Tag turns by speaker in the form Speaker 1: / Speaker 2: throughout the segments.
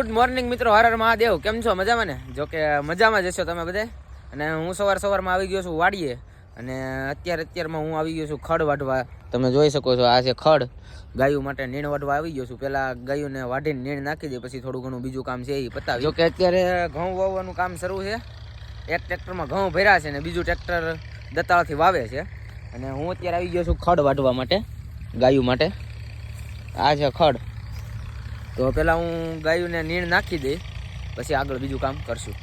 Speaker 1: Good morning મિત્રો. હર હર મહાદેવ. કેમ છો? મજામાં ને? જો કે મજામાં જશો તમે બધે અને હું સવાર સવારમાં આવી ગયો છું વાડીએ. અને અત્યારે અત્યારમાં હું આવી ગયો છું ખડ વાઢવા. તમે જોઈ શકો છો, આ છે ખડ. ગાયુ માટે નીણ વાઢવા આવી ગયો છું. પહેલાં ગાયોને વાઢીને નીણ નાખી દે, પછી થોડું ઘણું બીજું કામ છે એ પતાવી. જો કે અત્યારે ઘઉં વાવવાનું કામ શરૂ છે. એક ટ્રેક્ટરમાં ઘઉં ભર્યા છે ને બીજું ટ્રેક્ટર દતાળથી વાવે છે. અને હું અત્યારે આવી ગયો છું ખડ વાઢવા માટે, ગાયું માટે. આ છે ખડ. તો પહેલાં હું ગાયુંને નીણ નાખી દઈ પછી આગળ બીજું કામ કરશું.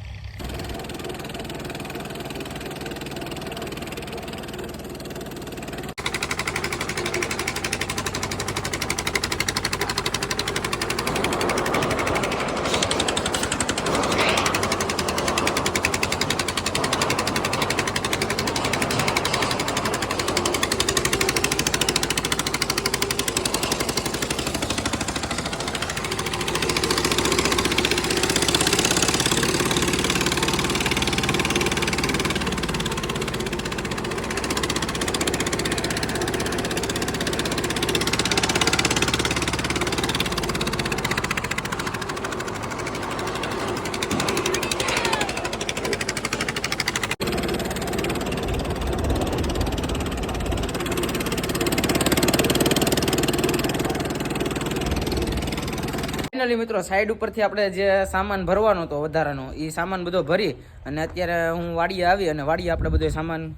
Speaker 1: ફાઇનલી મિત્રો સાઈડ ઉપરથી આપણે જે સામાન ભરવાનો હતો વધારાનો, એ સામાન બધો ભરી અને અત્યારે હું વાડીએ આવી અને વાડીએ આપણે બધો સામાન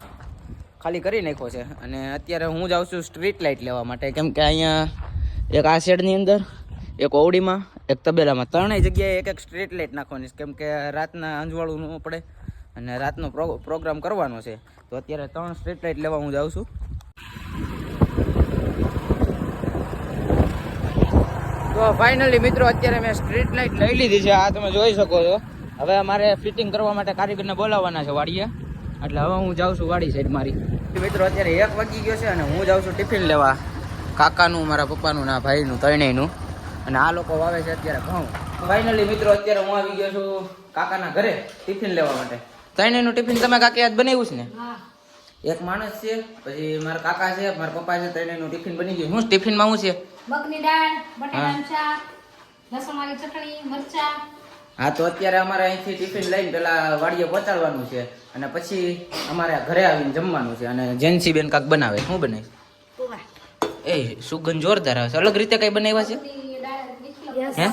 Speaker 1: ખાલી કરી નાખ્યો છે. અને અત્યારે હું જાઉં છું સ્ટ્રીટ લાઇટ લેવા માટે, કેમ કે અહીંયા એક આ શેડની અંદર, એક ઓવડીમાં, એક તબેલામાં, ત્રણેય જગ્યાએ એક એક સ્ટ્રીટ લાઇટ નાખવાની છે. કેમ કે રાતના અંજવાળું ન પડે અને રાતનો પ્રો- પ્રોગ્રામ કરવાનો છે. તો અત્યારે ત્રણ સ્ટ્રીટ લાઇટ લેવા હું જાઉં છું તો ફાઇનલી મિત્રો, અત્યારે મેં સ્ટ્રીટ લાઇટ લઈ લીધી છે. આ તમે જોઈ શકો છો. હવે મારે ફિટિંગ કરવા માટે કારીગરને બોલાવવાના છે વાડીએ. એટલે હવે હું જાઉં છું વાડી સાઈડ મારી. મિત્રો, અત્યારે એક વાગી ગયો છે અને હું જાઉં છું ટિફિન લેવા. કાકાનું, મારા પપ્પાનું ના ભાઈનું, ત્રણેયનું. અને આ લોકો વાવે છે અત્યારે ઘઉં. ફાઇનલી મિત્રો, અત્યારે હું આવી ગયો છું કાકાના ઘરે ટિફિન લેવા માટે. ત્રણેયનું ટિફિન તમે કાકી આજ બનાવ્યું છે ને? એક માણસ છે પછી મારા કાકા છે મારા પપ્પા છે ત્રણેયનું ટિફિન બની ગયું. હું ટિફિનમાં શું છે?
Speaker 2: મગની દાળ બટાટાનું શાક લસણવાળી ચટણી મરચા.
Speaker 1: હા તો અત્યારે અમારે અહીંથી ટિફિન લઈને પેલા વાડીએ પહોંચાડવાનું છે અને પછી અમારે ઘરે આવીને જમવાનું છે અને જેન્સી બેન કાક બનાવે. શું
Speaker 2: બને
Speaker 1: એ સુગંધ જોરદાર આવે છે. અલગ રીતે કઈ બનાવ્યા છે? હે?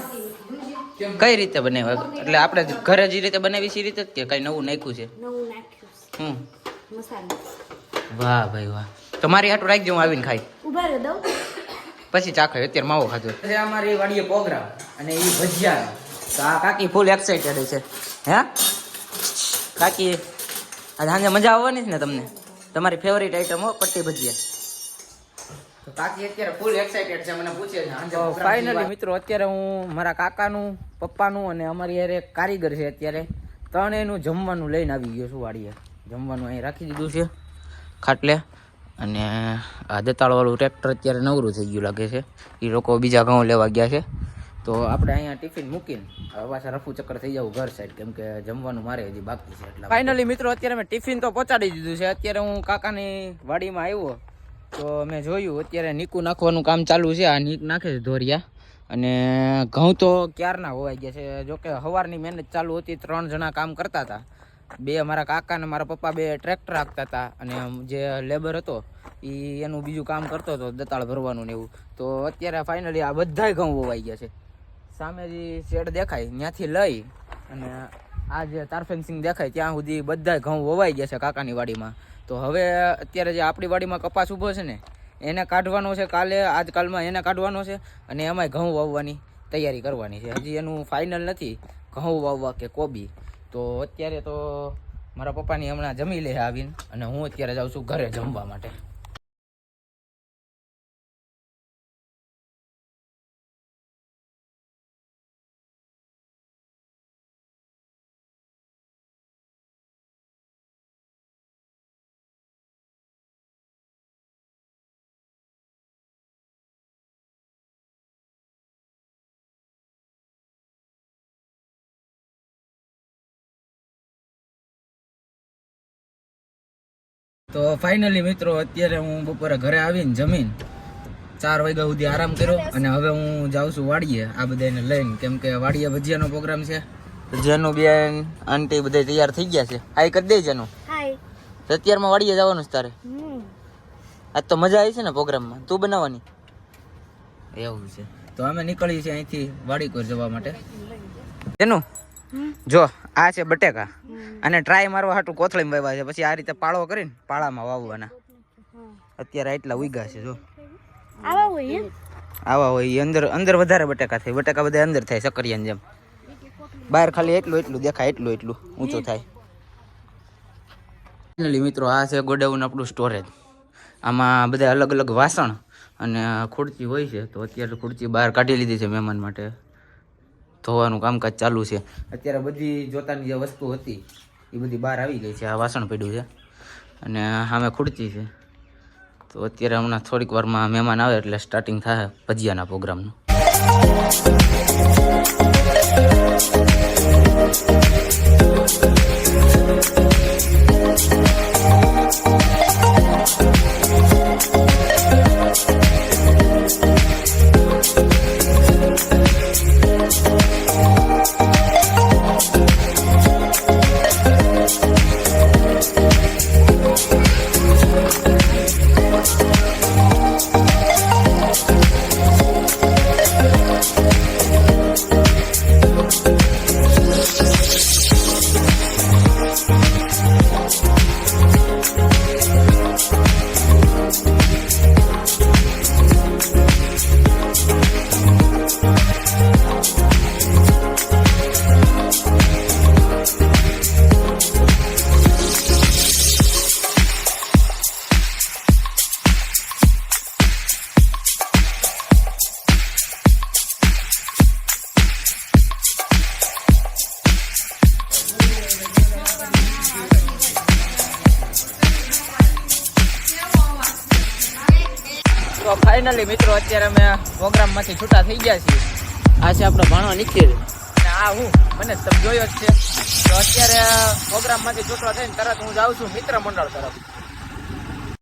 Speaker 1: કઈ રીતે બનાવ્યા? એટલે આપણે ઘરે જે રીતે બનાવી છે એ રીતે જ કે કઈ નવું નાખ્યું છે?
Speaker 2: નવું નાખ્યું
Speaker 1: હમ.
Speaker 2: મસાલો.
Speaker 1: વાહ ભાઈ વાહ. તમારી હાટું રાખજો હું આવીને ખાઈ.
Speaker 2: ઊભા રહ્યો દઉં.
Speaker 1: પછી ચાખે અત્યારે માવો ખાધો. એટલે અમારી વાડીએ પ્રોગ્રામ અને એ ભજીયા તો આ કાકી ફૂલ એક્સાઇટેડ છે. હે? કાકી આજે સાંજે મજા આવવાની છે ને તમને? તમારી ફેવરિટ આઈટમ હો પટ્ટી ભજીયા. તો કાકી અત્યારે ફૂલ એક્સાઇટેડ છે મને પૂછે છે ફાઇનલી મિત્રો અત્યારે હું મારા કાકાનું પપ્પાનું અને અમારી યારે એક કારીગર છે અત્યારે. ત્રણેયનું જમવાનું લઈને આવી ગયો છું વાડીએ. જમવાનું અહીં રાખી દીધું છે, ખાટલે. અને આ દતાળવાળું ટ્રેક્ટર અત્યારે નવરું થઈ ગયું લાગે છે. એ લોકો બીજા ઘઉં લેવા ગયા છે. તો આપણે અહીંયા ટિફિન મૂકીને હવે પાછા રફુ ચક્કર થઈ જવું ઘર સાઈડ કેમ કે જમવાનું મારે હજી બાકી છે એટલે ફાઇનલી મિત્રો, અત્યારે મેં ટિફિન તો પહોંચાડી દીધું છે. અત્યારે હું કાકાની વાડીમાં આવ્યો, તો મેં જોયું, અત્યારે નીકું નાખવાનું કામ ચાલુ છે. આ નીક નાખે છે ધોરિયા. અને ઘઉં તો ક્યારના હોવાઈ ગયા છે? જોકે સવારની મહેનત ચાલુ હતી, ત્રણ જણા કામ કરતા હતા. બે મારા કાકા અને મારા પપ્પા બે ટ્રેક્ટર રાખતા હતા અને જે લેબર હતો એ એનું બીજું કામ કરતો હતો, દતાળ ભરવાનું ને એવું. તો અત્યારે ફાઇનલી આ બધાય ઘઉં વવાઈ ગયા છે. સામે જે શેડ દેખાય ત્યાંથી લઈ અને આ જે તાર ફેન્સિંગ દેખાય, ત્યાં સુધી બધાય ઘઉં વવાઈ ગયા છે કાકાની વાડીમાં. તો હવે અત્યારે જે આપણી વાડીમાં કપાસ ઊભો છે ને, એને કાઢવાનો છે કાલે, આજકાલમાં એને કાઢવાનો છે અને એમાંય ઘઉં વાવવાની તૈયારી કરવાની છે. હજી એનું ફાઇનલ નથી, ઘઉં વાવવા કે કોબી. તો અત્યારે તો મારા પપ્પાની હમણાં જમી લે આવીને અને હું અત્યારે જાઉં છું ઘરે જમવા માટે. તો ફાઇનલી મિત્રો અત્યારે હું બપોરે ઘરે આવીને જમીન ચાર વાગ્યા સુધી આરામ કર્યો અને હવે હું જાઉં છું વાડીએ આ બધાને લઈને. કેમ કે વાડીએ ભજીયાનો પ્રોગ્રામ છે. જેનું બેન આંટી બધા તૈયાર થઈ ગયા છે. આ કરી દે જેનું.
Speaker 2: હાય.
Speaker 1: અત્યારમાં વાડીએ જવાનું છે તારે. આજ તો મજા આવી છે ને પ્રોગ્રામમાં. તું બનાવવાની? એવું છે. તો અમે નીકળીએ છીએ અહીંથી વાડીકોર જવા માટે. એનું જો આ છે બટેકા. અને ટ્રાય મારવા હાટું કોથળી વાવ્યા છે. પછી આ રીતે પાળો કરીને પાળામાં વાવવાના. અત્યારે આટલા ઉગ્યા છે જો.
Speaker 2: આવા હોય
Speaker 1: આવા હોય અંદર અંદર વધારે બટેકા થાય. બટેકા બધા અંદર થાય સકરિયાની જેમ. બહાર ખાલી એટલું એટલું દેખાય એટલું એટલું ઊંચું થાય. ફાઇનલી મિત્રો આ છે ગોડાઉન આપણું સ્ટોરેજ આમાં બધા અલગ અલગ વાસણ અને ખુરચી હોય છે. તો અત્યારે ખુરચી બહાર કાઢી લીધી છે મહેમાન માટે. ધોવાનું કામકાજ ચાલુ છે. અત્યારે બધી જોતાની જે વસ્તુ હતી, એ બધી બહાર આવી ગઈ છે. આ વાસણ પડ્યું છે અને સામે ખુરચી છે. તો અત્યારે હમણાં થોડીક વારમાં મહેમાન આવે એટલે સ્ટાર્ટિંગ થાય ભજીયાના પ્રોગ્રામનું તો ફાઇનલી મિત્રો અત્યારે અમે પ્રોગ્રામમાંથી છૂટા થઈ ગયા છીએ. આ છે આપણો ભાણો નિખિલ. અને આ હું મને તમે જોયો જ છે. તો અત્યારે પ્રોગ્રામમાંથી છૂટો થઈને તરત હું જાઉં છું મિત્ર મંડળ તરફ.